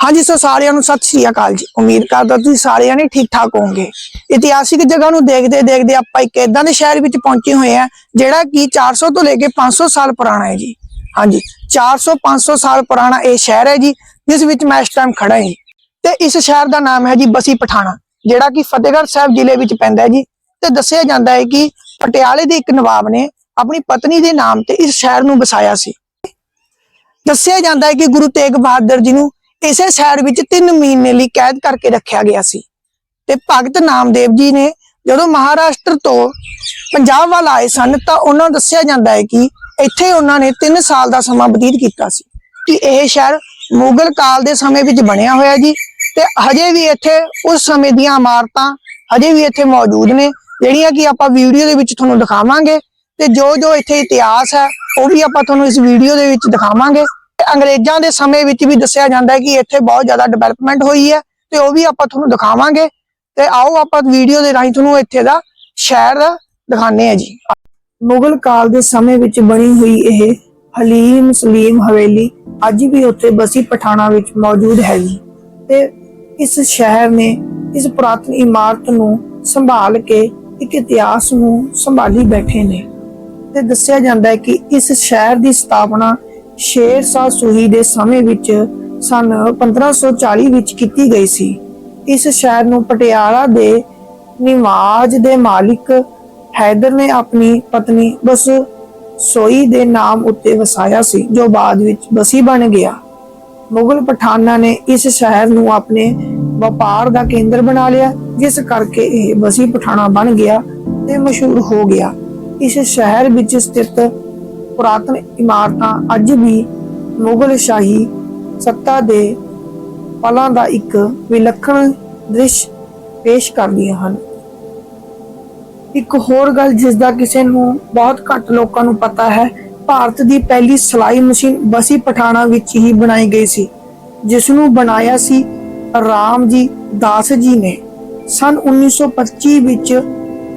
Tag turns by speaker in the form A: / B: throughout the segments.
A: ਹਾਂਜੀ ਸੋ ਸਾਰਿਆਂ ਨੂੰ ਸਤਿ ਸ਼੍ਰੀ ਅਕਾਲ ਜੀ। ਉਮੀਦ ਕਰਦਾ ਤੁਸੀਂ ਸਾਰਿਆਂ ਨੇ ਠੀਕ ਠਾਕ ਹੋਵੋਗੇ। ਇਤਿਹਾਸਿਕ ਜਗ੍ਹਾ ਨੂੰ ਦੇਖਦੇ ਦੇਖਦੇ ਆਪਾਂ ਇੱਕ ਇਦਾਂ ਦੇ ਸ਼ਹਿਰ ਵਿੱਚ ਪਹੁੰਚੇ ਹੋਏ ਆ ਜਿਹੜਾ ਕਿ 400 ਤੋਂ ਲੈ ਕੇ 500 ਸਾਲ ਪੁਰਾਣਾ ਹੈ ਜੀ। ਹਾਂਜੀ 400 500 ਸਾਲ ਪੁਰਾਣਾ ਇਹ ਸ਼ਹਿਰ ਹੈ ਜੀ, ਜਿਸ ਵਿੱਚ ਮੈਂ ਇਸ ਟਾਈਮ ਖੜਾ ਹਾਂ ਤੇ ਇਸ ਸ਼ਹਿਰ ਦਾ ਨਾਮ ਹੈ ਜੀ ਬਸੀ ਪਠਾਣਾ, ਜਿਹੜਾ ਕਿ ਫਤਿਹਗੜ੍ਹ ਸਾਹਿਬ ਜ਼ਿਲ੍ਹੇ ਵਿੱਚ ਪੈਂਦਾ ਹੈ ਜੀ। ਤੇ ਦੱਸਿਆ ਜਾਂਦਾ ਹੈ ਕਿ ਪਟਿਆਲੇ ਦੇ ਇੱਕ ਨਵਾਬ ਨੇ ਆਪਣੀ ਪਤਨੀ ਦੇ ਨਾਮ ਤੇ ਇਸ ਸ਼ਹਿਰ ਨੂੰ ਵਸਾਇਆ ਸੀ। ਦੱਸਿਆ ਜਾਂਦਾ ਹੈ ਕਿ ਗੁਰੂ ਤੇਗ ਬਹਾਦਰ ਜੀ ਨੂੰ ਇਸੇ ਸ਼ਹਿਰ ਵਿੱਚ 3 ਮਹੀਨੇ ਲਈ ਕੈਦ ਕਰਕੇ ਰੱਖਿਆ ਗਿਆ ਸੀ। ਤੇ ਭਗਤ ਨਾਮਦੇਵ ਜੀ ਨੇ ਜਦੋਂ ਮਹਾਰਾਸ਼ਟਰ ਤੋਂ ਪੰਜਾਬ ਵੱਲ ਆਏ ਸਨ, ਤਾਂ ਉਹਨਾਂ ਨੂੰ ਦੱਸਿਆ ਜਾਂਦਾ ਹੈ ਕਿ ਇੱਥੇ ਉਹਨਾਂ ਨੇ 3 ਸਾਲ ਦਾ ਸਮਾਂ ਬਤੀਤ ਕੀਤਾ ਸੀ। ਕਿ ਇਹ ਸ਼ਹਿਰ ਮੁਗਲ ਕਾਲ ਦੇ ਸਮੇਂ ਵਿੱਚ ਬਣਿਆ ਹੋਇਆ ਜੀ, ਤੇ ਹਜੇ ਵੀ ਇੱਥੇ ਉਸ ਸਮੇਂ ਦੀਆਂ ਇਮਾਰਤਾਂ ਹਜੇ ਵੀ ਇੱਥੇ ਮੌਜੂਦ ਨੇ, ਜਿਹੜੀਆਂ ਕਿ ਆਪਾਂ ਵੀਡੀਓ ਦੇ ਵਿੱਚ ਤੁਹਾਨੂੰ ਦਿਖਾਵਾਂਗੇ, ਤੇ ਜੋ ਜੋ ਇੱਥੇ ਇਤਿਹਾਸ ਹੈ, ਉਹ ਵੀ ਆਪਾਂ ਤੁਹਾਨੂੰ ਇਸ ਵੀਡੀਓ ਦੇ ਵਿੱਚ ਦਿਖਾਵਾਂਗੇ। ਅੰਗਰੇਜ਼ਾਂ ਦੇ ਸਮੇਂ ਵਿੱਚ ਵੀ ਦੱਸਿਆ ਜਾਂਦਾ ਹੈ ਕਿ ਇੱਥੇ ਬਹੁਤ ਜ਼ਿਆਦਾ ਡਿਵੈਲਪਮੈਂਟ ਹੋਈ ਹੈ ਤੇ ਉਹ ਵੀ ਆਪਾਂ ਤੁਹਾਨੂੰ ਦਿਖਾਵਾਂਗੇ। ਤੇ ਆਓ ਆਪਾਂ ਵੀਡੀਓ ਦੇ ਰਾਹੀਂ ਤੁਹਾਨੂੰ ਇੱਥੇ ਦਾ ਸ਼ਹਿਰ ਦਿਖਾਣੇ ਆ ਜੀ। ਮੁਗਲ ਕਾਲ ਦੇ ਸਮੇਂ ਵਿੱਚ ਬਣੀ ਹੋਈ ਇਹ ਹਲੀਮ ਸਲੀਮ ਹਵੇਲੀ ਅੱਜ ਵੀ ਉੱਥੇ ਬਸੀ ਪਠਾਣਾ ਵਿੱਚ ਮੌਜੂਦ ਹੈ ਜੀ ਤੇ ਇਸ ਸ਼ਹਿਰ ਨੇ ਇਸ ਪੁਰਾਤਨ ਇਮਾਰਤ ਨੂੰ ਸੰਭਾਲ ਕੇ ਇੱਕ ਇਤਿਹਾਸ ਨੂੰ ਸੰਭਾਲੀ ਬੈਠੇ ਨੇ। ਤੇ ਦੱਸਿਆ ਜਾਂਦਾ ਹੈ ਕਿ ਇਸ ਸ਼ਹਿਰ ਦੀ ਸਥਾਪਨਾ ਸ਼ੇਰ ਸ਼ਾਹ ਸੂਰੀ ਦੇ ਸਮੇਂ ਵਿੱਚ ਸਨ 1540 ਵਿੱਚ ਕੀਤੀ ਗਈ ਸੀ। ਇਸ ਸ਼ਹਿਰ ਨੂੰ ਪਟਿਆਲਾ ਦੇ ਨਿਵਾਜ ਦੇ ਮਾਲਿਕ ਹੈਦਰ ਨੇ ਆਪਣੀ ਪਤਨੀ ਬਸ ਸੋਈ ਦੇ ਨਾਮ ਉੱਤੇ ਵਸਾਇਆ ਸੀ, ਜੋ ਬਾਅਦ ਵਿੱਚ ਬਸੀ ਬਣ ਗਿਆ। ਮੁਗਲ ਪਠਾਨਾਂ ਨੇ ਇਸ ਸ਼ਹਿਰ ਨੂੰ ਆਪਣੇ ਵਪਾਰ ਦਾ ਕੇਂਦਰ ਬਣਾ ਲਿਆ, ਜਿਸ ਕਰਕੇ ਇਹ ਬਸੀ ਪਠਾਣਾ ਬਣ ਗਿਆ ਤੇ ਮਸ਼ਹੂਰ ਹੋ ਗਿਆ। ਇਸ ਸ਼ਹਿਰ ਵਿੱਚ ਸਥਿਤ ਪੁਰਾਤਨ ਇਮਾਰਤਾਂ ਅੱਜ ਵੀ ਮੁਗਲ ਸ਼ਾਹੀ ਸੱਤਾ ਦੇ ਪਲਾਂ ਦਾ ਇੱਕ ਵਿਲੱਖਣ ਦ੍ਰਿਸ਼ ਪੇਸ਼ ਕਰਦੀਆਂ ਹਨ। ਇੱਕ ਹੋਰ ਗੱਲ ਜਿਸ ਦਾ ਕਿਸੇ ਨੂੰ ਬਹੁਤ ਘੱਟ ਲੋਕਾਂ ਨੂੰ ਪਤਾ ਹੈ, ਭਾਰਤ ਦੀ ਪਹਿਲੀ ਸਿਲਾਈ ਮਸ਼ੀਨ ਬਸੀ ਪਠਾਣਾ ਵਿੱਚ ਹੀ ਬਣਾਈ ਗਈ ਸੀ ਜਿਸ ਨੂੰ ਬਣਾਇਆ ਸੀ ਰਾਮ ਜੀ ਦਾਸ ਜੀ ਨੇ। ਸਨ 1925 ਵਿੱਚ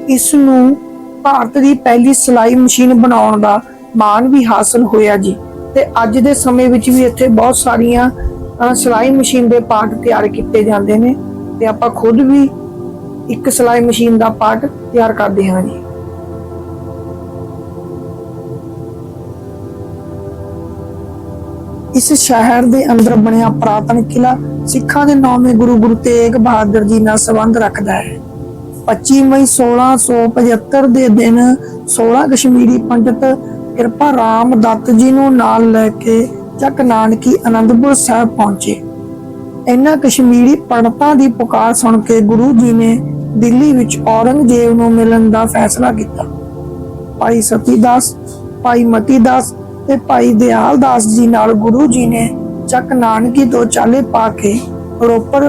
A: ਇਸ ਨੂੰ ਭਾਰਤ ਦੀ ਪਹਿਲੀ ਸਿਲਾਈ ਮਸ਼ੀਨ ਬਣਾਉਣ ਦਾ ਮਾਣ ਵੀ ਹਾਸਲ ਹੋਇਆ ਜੀ। ਤੇ ਅੱਜ ਦੇ ਸਮੇਂ ਵਿੱਚ ਵੀ ਇੱਥੇ ਬਹੁਤ ਸਾਰੀਆਂ ਸਿਲਾਈ ਮਸ਼ੀਨ ਦੇ ਪਾਰਟ ਤਿਆਰ ਕੀਤੇ ਜਾਂਦੇ ਨੇ ਤੇ ਆਪਾਂ ਖੁਦ ਵੀ ਇੱਕ ਸਿਲਾਈ ਮਸ਼ੀਨ ਦਾ ਪਾਰਟ ਤਿਆਰ ਕਰਦੇ ਹਾਂ ਜੀ। ਇਸ ਸ਼ਹਿਰ ਦੇ ਅੰਦਰ ਬਣਿਆ ਪੁਰਾਤਨ ਕਿਲਾ ਸਿੱਖਾਂ ਦੇ ਨੌਵੇਂ ਗੁਰੂ ਗੁਰੂ ਤੇਗ ਬਹਾਦਰ ਜੀ ਨਾਲ ਸੰਬੰਧ ਰੱਖਦਾ ਹੈ। 25 ਮਈ 1675 ਦੇ ਦਿਨ 16 ਕਸ਼ਮੀਰੀ ਪੰਡਤ ਕਿਰਪਾ ਰਾਮ ਦੱਤ ਜੀ ਨੂੰ ਨਾਲ ਲੈ ਕੇ ਚੱਕ ਨਾਨਕੀ ਅਨੰਦਪੁਰ ਸਾਹਿਬ ਪਹੁੰਚੇ। ਇਹਨਾਂ ਕਸ਼ਮੀਰੀ ਪੰਡਤਾਂ ਦੀ ਪੁਕਾਰ ਸੁਣ ਕੇ ਗੁਰੂ ਜੀ ਨੇ ਦਿੱਲੀ ਵਿੱਚ ਔਰੰਗਜ਼ੇਬ ਨੂੰ ਮਿਲਣ ਦਾ ਫੈਸਲਾ ਕੀਤਾ। ਭਾਈ ਸਤੀਦਾਸ, ਭਾਈ ਮਤੀਦਾਸ ਤੇ ਭਾਈ ਦਿਆਲ ਦਾਸ ਜੀ ਨਾਲ ਗੁਰੂ ਜੀ ਨੇ ਚੱਕ ਨਾਨਕੀ ਤੋਂ ਚਾਲੇ ਪਾ ਕੇ ਰੋਪੜ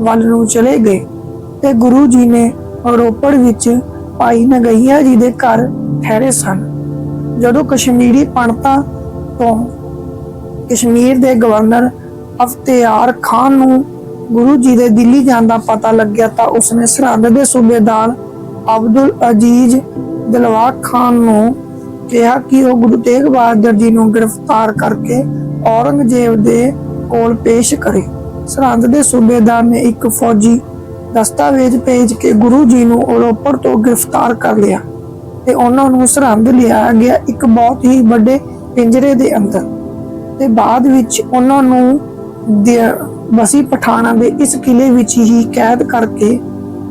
A: ਵੱਲ ਨੂੰ ਚਲੇ ਗਏ ਤੇ ਗੁਰੂ ਜੀ ਨੇ ਰੋਪੜ ਵਿੱਚ ਭਾਈ ਨਗਈਆ ਜੀ ਦੇ ਘਰ ਠਹਿਰੇ ਸਨ। ਜਦੋਂ ਕਸ਼ਮੀਰੀ ਪੰਡਤਾਂ ਤੋਂ ਕਸ਼ਮੀਰ ਦੇ ਗਵਰਨਰ ਅਫਤਿਆਰ ਖਾਨ ਨੂੰ ਗੁਰੂ ਜੀ ਦੇ ਦਿੱਲੀ ਜਾਣ ਦਾ ਪਤਾ ਲੱਗਿਆ ਤਾਂ ਉਸਨੇ ਸਰਹੰਦ ਦੇ ਸੂਬੇਦਾਰ ਅਬਦੁਲ ਅਜੀਜ਼ ਦਿਲਵਾਗ ਖਾਨ ਨੂੰ ਕਿਹਾ ਕਿ ਉਹ ਗੁਰੂ ਤੇਗ ਬਹਾਦਰ ਜੀ ਨੂੰ ਗ੍ਰਿਫਤਾਰ ਕਰਕੇ ਔਰੰਗਜ਼ੇਬ ਦੇ ਕੋਲ ਪੇਸ਼ ਕਰੇ। ਸਰਹੰਦ ਦੇ ਸੂਬੇਦਾਰ ਨੇ ਇੱਕ ਫੌਜੀ ਦਸਤਾਵੇਜ਼ ਭੇਜ ਕੇ ਗੁਰੂ ਜੀ ਨੂੰ ਰੋਪੜ ਤੋਂ ਗ੍ਰਿਫਤਾਰ ਕਰ ਲਿਆ। ਤੇ ਉਹਨਾਂ ਨੂੰ ਸਰਹੰਦ ਲਿਆ ਗਿਆ ਇੱਕ ਬਹੁਤ ਹੀ ਵੱਡੇ ਪਿੰਜਰੇ ਦੇ ਅੰਦਰ। ਤੇ ਬਾਅਦ ਵਿੱਚ ਉਹਨਾਂ ਨੂੰ ਬਸੀ ਪਠਾਣਾ ਦੇ ਇਸ ਕਿਲੇ ਵਿੱਚ ਹੀ ਕੈਦ ਕਰਕੇ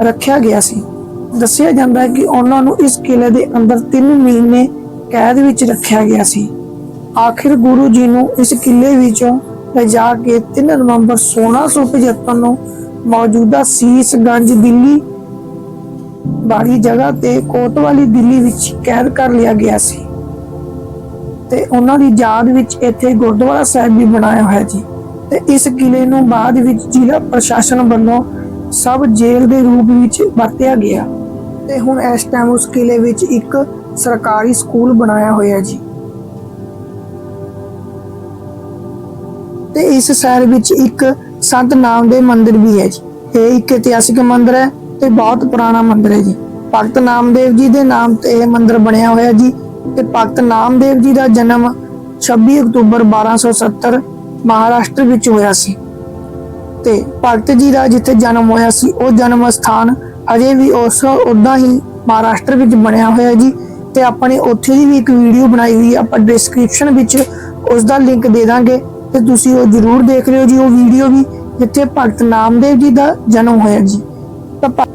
A: ਰੱਖਿਆ ਗਿਆ ਸੀ। ਦੱਸਿਆ ਜਾਂਦਾ ਹੈ ਕਿ ਉਹਨਾਂ ਨੂੰ ਇਸ ਕਿਲੇ ਦੇ ਅੰਦਰ 3 ਮਹੀਨੇ ਕੈਦ ਵਿੱਚ ਰੱਖਿਆ ਗਿਆ ਸੀ। ਆਖਿਰ ਗੁਰੂ ਜੀ ਨੂੰ ਇਸ ਕਿਲੇ ਵਿੱਚੋਂ ਲਿਜਾ ਕੇ 3 ਨਵੰਬਰ 1675 ਨੂੰ ਮੌਜੂਦਾ ਸੀਸਗੰਜ ਦਿੱਲੀ ਬਾਰੀ ਜਗ੍ਹਾ ਤੇ ਕੋਤਵਾਲੀ ਦਿੱਲੀ ਵਿੱਚ ਕੈਦ ਕਰ ਲਿਆ ਗਿਆ ਸੀ। ਤੇ ਉਹਨਾਂ ਦੀ ਯਾਦ ਵਿੱਚ ਇੱਥੇ ਗੁਰਦੁਆਰਾ ਸਾਹਿਬ ਵੀ ਬਣਾਇਆ ਹੋਇਆ ਜੀ। ਤੇ ਇਸ ਕਿਲੇ ਨੂੰ ਬਾਅਦ ਵਿੱਚ ਜ਼ਿਲ੍ਹਾ ਪ੍ਰਸ਼ਾਸਨ ਵੱਲੋਂ ਸਬ ਜੇਲ੍ਹ ਦੇ ਰੂਪ ਵਿੱਚ ਵਰਤਿਆ ਗਿਆ। ਤੇ ਹੁਣ ਇਸ ਟਾਈਮ ਉਸ ਕਿਲੇ ਵਿੱਚ ਇੱਕ ਸਰਕਾਰੀ ਸਕੂਲ ਬਣਾਇਆ ਹੋਇਆ ਜੀ। ਤੇ ਇਸ ਸ਼ਹਿਰ ਵਿੱਚ ਇੱਕ ਸੰਤ ਨਾਮ ਦੇ ਮੰਦਿਰ ਵੀ ਹੈ ਜੀ। ਇਹ ਇੱਕ ਇਤਿਹਾਸਿਕ ਮੰਦਿਰ ਹੈ। ਤੇ ਬਹੁਤ ਪੁਰਾਣਾ ਮੰਦਿਰ ਹੈ ਜੀ। ਭਗਤ ਨਾਮਦੇਵ ਜੀ ਦੇ ਨਾਮ ਤੇ ਇਹ ਮੰਦਿਰ ਬਣਿਆ ਹੋਇਆ ਜੀ ਤੇ ਭਗਤ ਨਾਮਦੇਵ ਜੀ ਦਾ ਜਨਮ 26 ਅਕਤੂਬਰ 1270 ਮਹਾਰਾਸ਼ਟਰ ਵਿੱਚ ਹੋਇਆ ਸੀ। ਤੇ ਭਗਤ ਜੀ ਦਾ ਜਿੱਥੇ ਜਨਮ ਹੋਇਆ ਸੀ, ਉਹ ਜਨਮ ਸਥਾਨ ਅਜੇ ਵੀ ਉਸ ਉਦਾਂ ਹੀ ਮਹਾਰਾਸ਼ਟਰ ਵਿੱਚ ਬਣਿਆ ਹੋਇਆ ਜੀ ਤੇ ਆਪਾਂ ਨੇ ਉੱਥੇ ਦੀ ਵੀ ਇੱਕ ਵੀਡੀਓ ਬਣਾਈ ਹੋਈ ਹੈ, ਆਪਾਂ ਡਿਸਕ੍ਰਿਪਸ਼ਨ ਵਿੱਚ ਉਸ ਦਾ ਲਿੰਕ ਦੇ ਦਾਂਗੇ ਤੇ ਤੁਸੀਂ ਉਹ ਜਰੂਰ ਦੇਖ ਲਿਓ ਜੀ, ਉਹ ਵੀਡੀਓ ਵੀ ਜਿੱਥੇ ਭਗਤ ਨਾਮਦੇਵ ਜੀ ਦਾ ਜਨਮ ਹੋਇਆ ਜੀ। ਤਾਂ ਭ-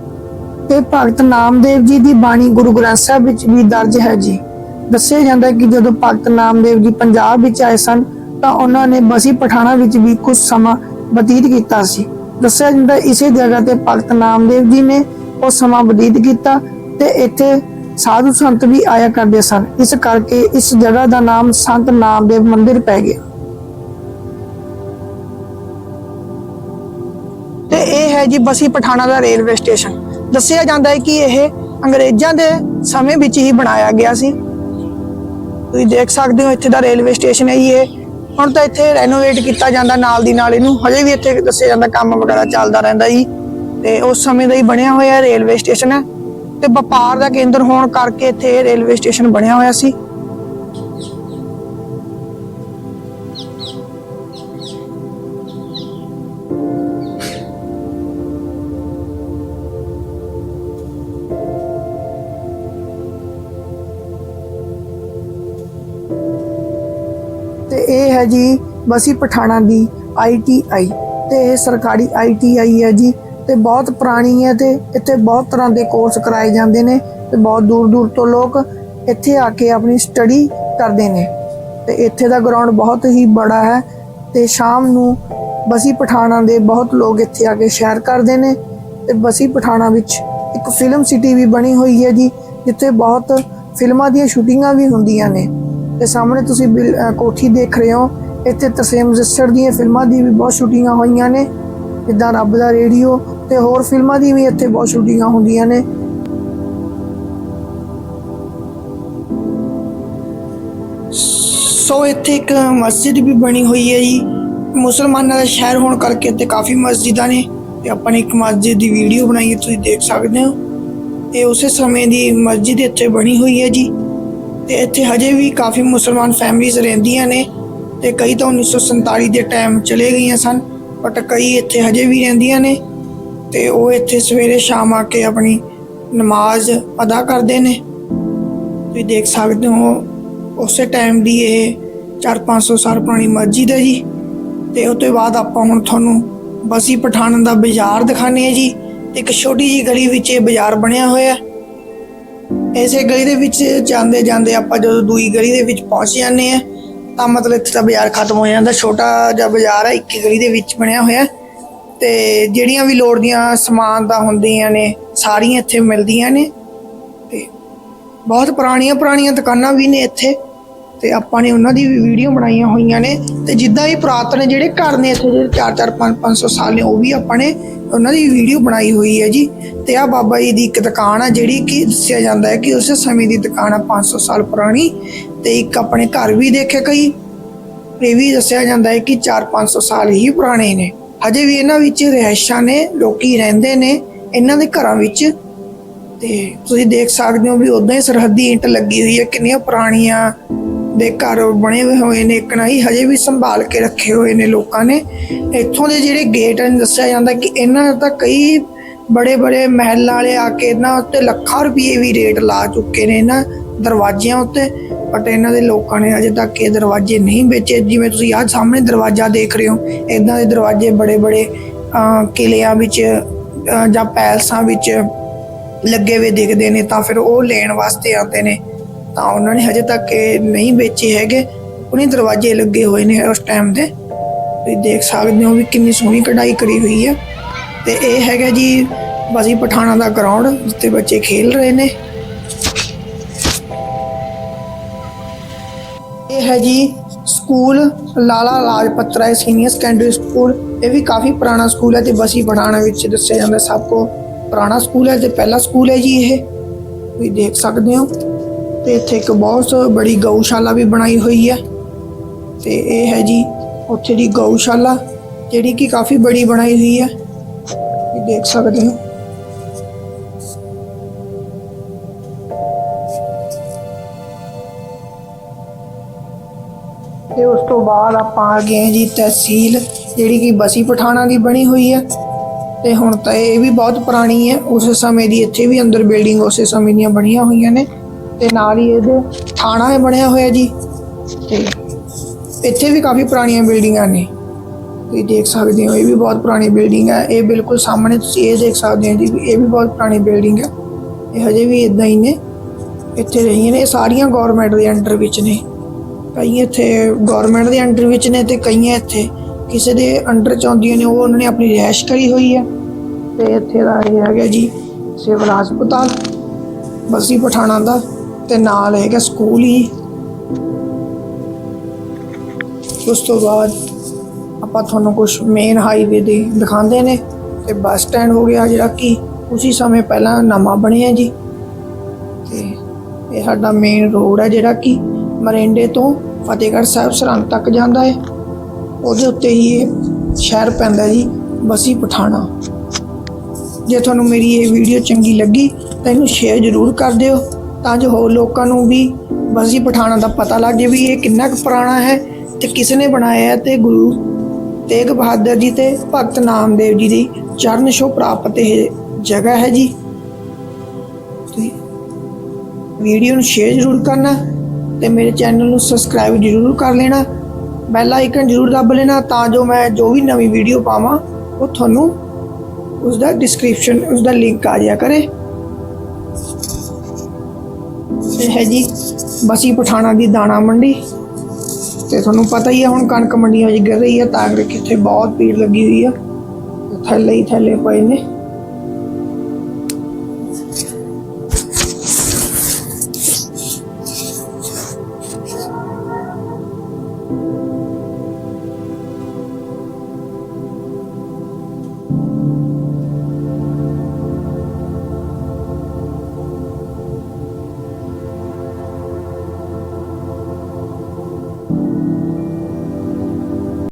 A: ਤੇ ਭਗਤ ਨਾਮਦੇਵ ਜੀ ਦੀ ਬਾਣੀ ਗੁਰੂ ਗ੍ਰੰਥ ਸਾਹਿਬ ਵਿੱਚ ਵੀ ਦਰਜ ਹੈ ਜੀ। ਦੱਸਿਆ ਜਾਂਦਾ ਕਿ ਜਦੋਂ ਭਗਤ ਨਾਮਦੇਵ ਜੀ ਪੰਜਾਬ ਵਿੱਚ ਆਏ ਸਨ, ਤਾਂ ਉਹਨਾਂ ਨੇ ਬਸੀ ਪਠਾਣਾ ਵਿੱਚ ਵੀ ਕੁਝ ਸਮਾਂ ਬਤੀਤ ਕੀਤਾ ਸੀ। ਦੱਸਿਆ ਜਾਂਦਾ ਇਸੇ ਜਗ੍ਹਾ ਤੇ ਭਗਤ ਨਾਮਦੇਵ ਜੀ ਨੇ ਉਹ ਸਮਾਂ ਬਤੀਤ ਕੀਤਾ ਤੇ ਇੱਥੇ ਸਾਧੂ ਸੰਤ ਵੀ ਆਇਆ ਕਰਦੇ ਸਨ। ਇਸ ਕਰਕੇ ਇਸ ਜਗ੍ਹਾ ਦਾ ਨਾਮ ਸੰਤ ਨਾਮਦੇਵ ਮੰਦਿਰ ਪੈ ਗਿਆ। ਹੈ ਜੀ ਬਸੀ ਪਠਾਣਾ ਦਾ ਰੇਲਵੇ ਸਟੇਸ਼ਨ। ਦੱਸਿਆ ਜਾਂਦਾ ਹੈ ਕਿ ਇਹ ਅੰਗਰੇਜ਼ਾਂ ਦੇ ਸਮੇਂ ਵਿੱਚ ਹੀ ਬਣਾਇਆ ਗਿਆ ਸੀ। ਤੁਸੀਂ ਦੇਖ ਸਕਦੇ ਹੋ ਇੱਥੇ ਦਾ ਰੇਲਵੇ ਸਟੇਸ਼ਨ ਹੈ ਜੀ ਇਹ। ਹੁਣ ਤਾਂ ਇੱਥੇ ਰੈਨੋਵੇਟ ਕੀਤਾ ਜਾਂਦਾ ਨਾਲ ਦੀ ਨਾਲ ਇਹਨੂੰ। ਹਜੇ ਵੀ ਇੱਥੇ ਦੱਸਿਆ ਜਾਂਦਾ ਕੰਮ ਵਗੈਰਾ ਚੱਲਦਾ ਰਹਿੰਦਾ ਜੀ। ਤੇ ਉਸ ਸਮੇਂ ਦਾ ਹੀ ਬਣਿਆ ਹੋਇਆ ਰੇਲਵੇ ਸਟੇਸ਼ਨ ਹੈ। ਤੇ ਵਪਾਰ ਦਾ ਕੇਂਦਰ ਹੋਣ ਕਰਕੇ ਇੱਥੇ ਰੇਲਵੇ ਸਟੇਸ਼ਨ ਬਣਿਆ ਹੋਇਆ ਸੀ। ਬਸੀ ਪਠਾਣਾ ਦੀ ਆਈਟੀਆਈ ਤੇ ਇਹ ਸਰਕਾਰੀ ਆਈਟੀਆਈ ਹੈ ਜੀ ਤੇ ਬਹੁਤ ਪੁਰਾਣੀ ਹੈ ਤੇ ਇੱਥੇ ਬਹੁਤ ਤਰ੍ਹਾਂ ਦੇ ਕੋਰਸ ਕਰਾਏ ਜਾਂਦੇ ਨੇ ਤੇ ਬਹੁਤ ਦੂਰ ਦੂਰ ਤੋਂ ਲੋਕ ਇੱਥੇ ਆ ਕੇ ਆਪਣੀ ਸਟੱਡੀ ਕਰਦੇ ਨੇ ਤੇ ਇੱਥੇ ਦਾ ਗਰਾਊਂਡ ਬਹੁਤ ਹੀ ਬੜਾ ਹੈ ਤੇ ਸ਼ਾਮ ਨੂੰ ਬਸੀ ਪਠਾਣਾ ਦੇ ਬਹੁਤ ਲੋਕ ਇੱਥੇ ਆ ਕੇ ਸੈਰ ਕਰਦੇ ਨੇ ਤੇ ਬਸੀ ਪਠਾਣਾ ਵਿੱਚ ਇੱਕ ਫਿਲਮ ਸਿਟੀ ਵੀ ਬਣੀ ਹੋਈ ਹੈ ਜੀ, ਜਿੱਥੇ ਬਹੁਤ ਫਿਲਮਾਂ ਦੀਆਂ ਸ਼ੂਟਿੰਗਾਂ ਵੀ ਹੁੰਦੀਆਂ ਨੇ। ਤੇ ਸਾਹਮਣੇ ਤੁਸੀਂ ਬਿਲ- ਕੋਠੀ ਦੇਖ ਰਹੇ ਹੋ ਇੱਥੇ ਤਰਸੇਮ ਜੱਸੜ ਦੀਆਂ ਫਿਲਮਾਂ ਦੀ ਵੀ ਬਹੁਤ ਸ਼ੂਟਿੰਗਾਂ ਹੋਈਆਂ ਨੇ, ਜਿੱਦਾਂ ਰੱਬ ਦਾ ਰੇਡੀਓ ਤੇ ਹੋਰ ਫਿਲਮਾਂ ਦੀ ਵੀ ਇੱਥੇ ਬਹੁਤ ਸ਼ੂਟਿੰਗਾਂ ਹੁੰਦੀਆਂ ਨੇ। ਸੋ ਇੱਥੇ ਇੱਕ ਮਸਜਿਦ ਵੀ ਬਣੀ ਹੋਈ ਹੈ ਜੀ। ਮੁਸਲਮਾਨਾਂ ਦਾ ਸ਼ਹਿਰ ਹੋਣ ਕਰਕੇ ਇੱਥੇ ਕਾਫੀ ਮਸਜਿਦਾਂ ਨੇ ਤੇ ਆਪਾਂ ਨੇ ਇੱਕ ਮਸਜਿਦ ਦੀ ਵੀਡੀਓ ਬਣਾਈ ਹੈ, ਤੁਸੀਂ ਦੇਖ ਸਕਦੇ ਹੋ। ਇਹ ਉਸੇ ਸਮੇਂ ਦੀ ਮਸਜਿਦ ਇੱਥੇ ਬਣੀ ਹੋਈ ਹੈ ਜੀ। ਤੇ ਇੱਥੇ ਹਜੇ ਵੀ ਕਾਫੀ ਮੁਸਲਮਾਨ ਫੈਮਿਲੀਆਂ ਰਹਿੰਦੀਆਂ ਨੇ। ਤੇ ਕਈ ਤਾਂ 1947 ਦੇ ਟਾਈਮ ਚਲੇ ਗਈਆਂ ਸਨ ਬਟ ਕਈ ਇੱਥੇ ਹਜੇ ਵੀ ਰਹਿੰਦੀਆਂ ਨੇ ਤੇ ਉਹ ਇੱਥੇ ਸਵੇਰੇ ਸ਼ਾਮ ਆ ਕੇ ਆਪਣੀ ਨਮਾਜ਼ ਅਦਾ ਕਰਦੇ ਨੇ। ਤੁਸੀਂ ਦੇਖ ਸਕਦੇ ਹੋ, ਉਸੇ ਟਾਈਮ ਦੀ ਇਹ 4-500 ਸਾਲ ਪੁਰਾਣੀ ਮਸਜਿਦ ਹੈ ਜੀ। ਤੇ ਉਸ ਤੋਂ ਬਾਅਦ ਆਪਾਂ ਹੁਣ ਤੁਹਾਨੂੰ ਬਸੀ ਪਠਾਨ ਦਾ ਬਾਜ਼ਾਰ ਦਿਖਾਣੇ ਆ ਜੀ। ਇੱਕ ਛੋਟੀ ਜੀ ਗਲੀ ਵਿੱਚ ਇਹ ਬਾਜ਼ਾਰ ਬਣਿਆ ਹੋਇਆ ਹੈ। ਇਸੇ ਗਲੀ ਦੇ ਵਿੱਚ ਜਾਂਦੇ ਜਾਂਦੇ ਆਪਾਂ ਜਦੋਂ ਦੂਈ ਗਲੀ ਦੇ ਵਿੱਚ ਪਹੁੰਚ ਜਾਂਦੇ ਆ ਤਾਂ ਮਤਲਬ ਇੱਥੇ ਦਾ ਬਾਜ਼ਾਰ ਖਤਮ ਹੋ ਜਾਂਦਾ, ਛੋਟਾ ਜਿਹਾ ਬਾਜ਼ਾਰ ਹੈ ਇੱਕ ਗਲੀ ਦੇ ਵਿੱਚ ਬਣਿਆ ਹੋਇਆ। ਤੇ ਜਿਹੜੀਆਂ ਵੀ ਲੋੜ ਦੀਆਂ ਸਮਾਨ ਦਾ ਹੁੰਦੀਆਂ ਨੇ, ਸਾਰੀਆਂ ਇੱਥੇ ਮਿਲਦੀਆਂ ਨੇ। ਤੇ ਬਹੁਤ ਪੁਰਾਣੀਆਂ ਪੁਰਾਣੀਆਂ ਦੁਕਾਨਾਂ ਵੀ ਨੇ ਇੱਥੇ। ਤੇ ਆਪਾਂ ਨੇ ਉਹਨਾਂ ਦੀ ਵੀਡੀਓ ਬਣਾਈਆਂ ਹੋਈਆਂ ਨੇ ਤੇ ਜਿੱਦਾਂ ਵੀ ਪੁਰਾਤਨ ਜਿਹੜੇ ਘਰ ਨੇ ਇੱਥੇ ਜਿਹੜੇ 4-4 5-500 ਸਾਲ ਨੇ, ਉਹ ਵੀ ਆਪਾਂ ਨੇ ਉਹਨਾਂ ਦੀ ਵੀਡੀਓ ਬਣਾਈ ਹੋਈ ਹੈ ਜੀ। ਤੇ ਆ ਬਾਬਾ ਜੀ ਦੀ ਇੱਕ ਦੁਕਾਨ ਆ ਜਿਹੜੀ ਕਿ ਦੱਸਿਆ ਜਾਂਦਾ ਹੈ ਕਿ ਉਸ ਸਮੇਂ ਦੀ ਦੁਕਾਨ ਆ 500 ਸਾਲ ਪੁਰਾਣੀ ਤੇ ਇੱਕ ਆਪਣੇ ਘਰ ਵੀ ਦੇਖਿਆ ਕਈ। ਇਹ ਵੀ ਦੱਸਿਆ ਜਾਂਦਾ ਹੈ ਕਿ 4-500 ਸਾਲ ਹੀ ਪੁਰਾਣੇ ਨੇ। ਹਜੇ ਵੀ ਇਹਨਾਂ ਵਿੱਚ ਰਿਹਾਇਸ਼ਾਂ ਨੇ, ਲੋਕੀ ਰਹਿੰਦੇ ਨੇ ਇਹਨਾਂ ਦੇ ਘਰਾਂ ਵਿੱਚ। ਤੇ ਤੁਸੀਂ ਦੇਖ ਸਕਦੇ ਹੋ ਵੀ ਉਦਾਂ ਹੀ ਸਰਹੱਦੀ ਇੰਟ ਲੱਗੀ ਹੋਈ ਹੈ, ਕਿੰਨੀਆਂ ਪੁਰਾਣੀਆਂ ਦੇ ਘਰ ਬਣੇ ਹੋਏ ਨੇ ਕਣਾਈ ਹਜੇ ਵੀ ਸੰਭਾਲ ਕੇ ਰੱਖੇ ਹੋਏ ਨੇ ਲੋਕਾਂ ਨੇ। ਇੱਥੋਂ ਦੇ ਜਿਹੜੇ ਗੇਟ ਹਨ ਦੱਸਿਆ ਜਾਂਦਾ ਕਿ ਇਹਨਾਂ ਦਾ ਤਾਂ ਕਈ ਬੜੇ ਬੜੇ ਮਹਿਲ ਵਾਲੇ ਆ ਕੇ ਇਹਨਾਂ ਉੱਤੇ ਲੱਖਾਂ ਰੁਪਏ ਵੀ ਰੇਟ ਲਾ ਚੁੱਕੇ ਨੇ ਇਹਨਾਂ ਦਰਵਾਜ਼ਿਆਂ ਉੱਤੇ ਬਟ ਇਹਨਾਂ ਦੇ ਲੋਕਾਂ ਨੇ ਅਜੇ ਤੱਕ ਇਹ ਦਰਵਾਜ਼ੇ ਨਹੀਂ ਵੇਚੇ। ਜਿਵੇਂ ਤੁਸੀਂ ਆਹ ਸਾਹਮਣੇ ਦਰਵਾਜ਼ਾ ਦੇਖ ਰਹੇ ਹੋ ਇਦਾਂ ਦੇ ਦਰਵਾਜ਼ੇ ਬੜੇ ਬੜੇ ਕਿਲਿਆਂ ਵਿੱਚ ਜਾਂ ਪੈਲਸਾਂ ਵਿੱਚ ਲੱਗੇ ਹੋਏ ਦਿਖਦੇ ਨੇ, ਤਾਂ ਫਿਰ ਉਹ ਲੈਣ ਵਾਸਤੇ ਆਉਂਦੇ ਨੇ। ਤਾਂ ਉਹਨਾਂ ਨੇ ਹਜੇ ਤੱਕ ਇਹ ਨਹੀਂ ਵੇਚੇ ਹੈਗੇ। ਉਹਨੇ ਦਰਵਾਜ਼ੇ ਲੱਗੇ ਹੋਏ ਨੇ ਉਸ ਟਾਈਮ ਦੇ। ਤੁਸੀਂ ਦੇਖ ਸਕਦੇ ਹੋ ਵੀ ਕਿੰਨੀ ਸੋਹਣੀ ਕਢਾਈ ਕਰੀ ਹੋਈ ਹੈ ਤੇ ਇਹ ਹੈਗਾ ਜੀ ਬਸੀ ਪਠਾਣਾ ਦਾ ਗਰਾਊਂਡ ਜਿੱਥੇ ਬੱਚੇ ਖੇਲ ਰਹੇ ਨੇ। ਇਹ ਹੈ ਜੀ school Lala Lajpat Rai senior secondary school ਇਹ ਵੀ ਕਾਫੀ ਪੁਰਾਣਾ ਸਕੂਲ ਹੈ ਤੇ ਬਸੀ ਪਠਾਣਾ ਵਿੱਚ ਦੱਸਿਆ ਜਾਂਦਾ ਸਭ ਤੋਂ ਪੁਰਾਣਾ ਸਕੂਲ ਹੈ ਤੇ ਪਹਿਲਾ ਸਕੂਲ ਹੈ ਜੀ ਇਹ। ਤੁਸੀਂ ਦੇਖ ਸਕਦੇ ਹੋ। ਤੇ ਇੱਥੇ ਇੱਕ ਬਹੁਤ ਬੜੀ ਗਊਸ਼ਾਲਾ ਵੀ ਬਣਾਈ ਹੋਈ ਹੈ। ਤੇ ਇਹ ਹੈ ਜੀ ਉੱਥੇ ਦੀ ਗਊਸ਼ਾਲਾ, ਜਿਹੜੀ ਕਿ ਕਾਫੀ ਬੜੀ ਬਣਾਈ ਹੋਈ ਹੈ। ਤੁਸੀਂ ਦੇਖ ਸਕਦੇ ਹੋ। ਤੇ ਉਸ ਤੋਂ ਬਾਅਦ ਆਪਾਂ ਆ ਗਏ ਜੀ ਤਹਿਸੀਲ, ਜਿਹੜੀ ਕਿ ਬਸੀ ਪਠਾਣਾ ਦੀ ਬਣੀ ਹੋਈ ਹੈ। ਤੇ ਹੁਣ ਤਾਂ ਇਹ ਵੀ ਬਹੁਤ ਪੁਰਾਣੀ ਹੈ। ਉਸ ਸਮੇਂ ਦੀ ਇੱਥੇ ਵੀ ਅੰਦਰ ਬਿਲਡਿੰਗ ਉਸੇ ਸਮੇਂ ਦੀਆਂ ਬਣੀਆਂ ਹੋਈਆਂ ਨੇ। ਤੇ ਨਾਲ ਹੀ ਇਹਦੇ ਥਾਣਾ ਹੈ ਬਣਿਆ ਹੋਇਆ ਜੀ। ਤੇ ਇੱਥੇ ਵੀ ਕਾਫੀ ਪੁਰਾਣੀਆਂ ਬਿਲਡਿੰਗਾਂ ਨੇ। ਤੁਸੀਂ ਦੇਖ ਸਕਦੇ ਹੋ, ਇਹ ਵੀ ਬਹੁਤ ਪੁਰਾਣੀ ਬਿਲਡਿੰਗ ਹੈ ਇਹ ਬਿਲਕੁਲ ਸਾਹਮਣੇ ਤੁਸੀਂ ਇਹ ਦੇਖ ਸਕਦੇ ਹੋ ਜੀ ਵੀ ਇਹ ਵੀ ਬਹੁਤ ਪੁਰਾਣੀ ਬਿਲਡਿੰਗ ਹੈ ਇਹ ਹਜੇ ਵੀ ਇਦਾਂ ਹੀ ਨੇ। ਇੱਥੇ ਰਹੀਆਂ ਨੇ, ਇਹ ਸਾਰੀਆਂ ਗਵਰਨਮੈਂਟ ਦੇ ਅੰਡਰ ਵਿੱਚ ਨੇ। ਕਈ ਇੱਥੇ ਗਵਰਨਮੈਂਟ ਦੇ ਅੰਡਰ ਵਿੱਚ ਨੇ ਤੇ ਕਈਆਂ ਇੱਥੇ। ਕਿਸੇ ਦੇ ਅੰਡਰ ਚ ਆਉਂਦੀਆਂ ਨੇ, ਉਹ ਉਹਨਾਂ ਨੇ ਆਪਣੀ ਰਿਹਾਇਸ਼ ਕਰੀ ਹੋਈ ਹੈ ਤੇ ਇੱਥੇ ਦਾ ਇਹ ਹੈਗਾ ਜੀ, ਸਿਵਲ ਹਸਪਤਾਲ, ਬਸੀ ਪਠਾਣਾ ਦਾ। ਤੇ ਨਾਲ ਹੈਗਾ ਸਕੂਲ ਹੀ। ਉਸ ਤੋਂ ਬਾਅਦ ਆਪਾਂ ਤੁਹਾਨੂੰ ਕੁਝ ਮੇਨ ਹਾਈਵੇ ਦੇ ਦਿਖਾਉਂਦੇ ਨੇ ਤੇ ਬੱਸ ਸਟੈਂਡ ਹੋ ਗਿਆ ਜਿਹੜਾ ਕਿ ਉਸੇ ਸਮੇਂ ਪਹਿਲਾਂ ਨਵਾਂ ਬਣਿਆ ਜੀ। ਤੇ ਇਹ ਸਾਡਾ ਮੇਨ ਰੋਡ ਹੈ ਜਿਹੜਾ ਕਿ ਮਰਿੰਡੇ ਤੋਂ ਫਤਿਹਗੜ੍ਹ ਸਾਹਿਬ ਸਰਹੰਦ ਤੱਕ ਜਾਂਦਾ ਹੈ। ਉਹਦੇ ਉੱਤੇ ਹੀ ਇਹ ਸ਼ਹਿਰ ਪੈਂਦਾ ਜੀ, ਬਸੀ ਪਠਾਣਾ। ਜੇ ਤੁਹਾਨੂੰ ਮੇਰੀ ਇਹ ਵੀਡੀਓ ਚੰਗੀ ਲੱਗੀ ਤਾਂ ਇਹਨੂੰ ਸ਼ੇਅਰ ਜ਼ਰੂਰ ਕਰ ਦਿਓ। ਤਾਂ ਜੋ ਹੋਰ ਲੋਕਾਂ ਨੂੰ ਵੀ ਬਸੀ ਪਠਾਣਾ ਦਾ ਪਤਾ ਲੱਗ ਜਾਵੇ ਵੀ ਇਹ ਕਿੰਨਾ ਕੁ ਪੁਰਾਣਾ ਹੈ ਤੇ ਕਿਸ ਨੇ ਬਣਾਇਆ ਹੈ ਤੇ ਗੁਰੂ ਤੇਗ ਬਹਾਦਰ ਜੀ ਤੇ ਭਗਤ ਨਾਮਦੇਵ ਜੀ ਦੀ ਚਰਨ ਛੋਹ ਪ੍ਰਾਪਤ ਇਹ ਜਗ੍ਹਾ ਹੈ ਜੀ। ਵੀਡੀਓ ਨੂੰ ਸ਼ੇਅਰ ਜ਼ਰੂਰ ਕਰਨਾ ਤੇ ਮੇਰੇ ਚੈਨਲ ਨੂੰ ਸਬਸਕ੍ਰਾਈਬ ਜ਼ਰੂਰ ਕਰ ਲੈਣਾ। ਬੈਲ ਆਈਕਨ ਜ਼ਰੂਰ ਦੱਬ ਲੈਣਾ ਤਾਂ ਜੋ ਮੈਂ ਜੋ ਵੀ ਨਵੀਂ ਵੀਡੀਓ ਪਾਵਾਂ, ਉਹ ਤੁਹਾਨੂੰ ਉਸ ਦਾ ਡਿਸਕ੍ਰਿਪਸ਼ਨ ਉਸ ਦਾ ਲਿੰਕ ਆ ਜਾਇਆ ਕਰੇ। ਇਹ ਹੈ ਜੀ ਬਸੀ ਪਠਾਣਾ ਦੀ ਦਾਣਾ ਮੰਡੀ। ਤੇ ਤੁਹਾਨੂੰ ਪਤਾ ਹੀ ਹੈ ਹੁਣ ਕਣਕ ਮੰਡੀਆਂ ਵਿੱਚ ਗਿਰ ਰਹੀ ਹੈ ਤਾਂ ਕਰਕੇ ਇੱਥੇ ਬਹੁਤ ਭੀੜ ਲੱਗੀ ਹੋਈ ਆ। ਥੱਲੇ ਹੀ ਥੱਲੇ ਪਏ ਨੇ।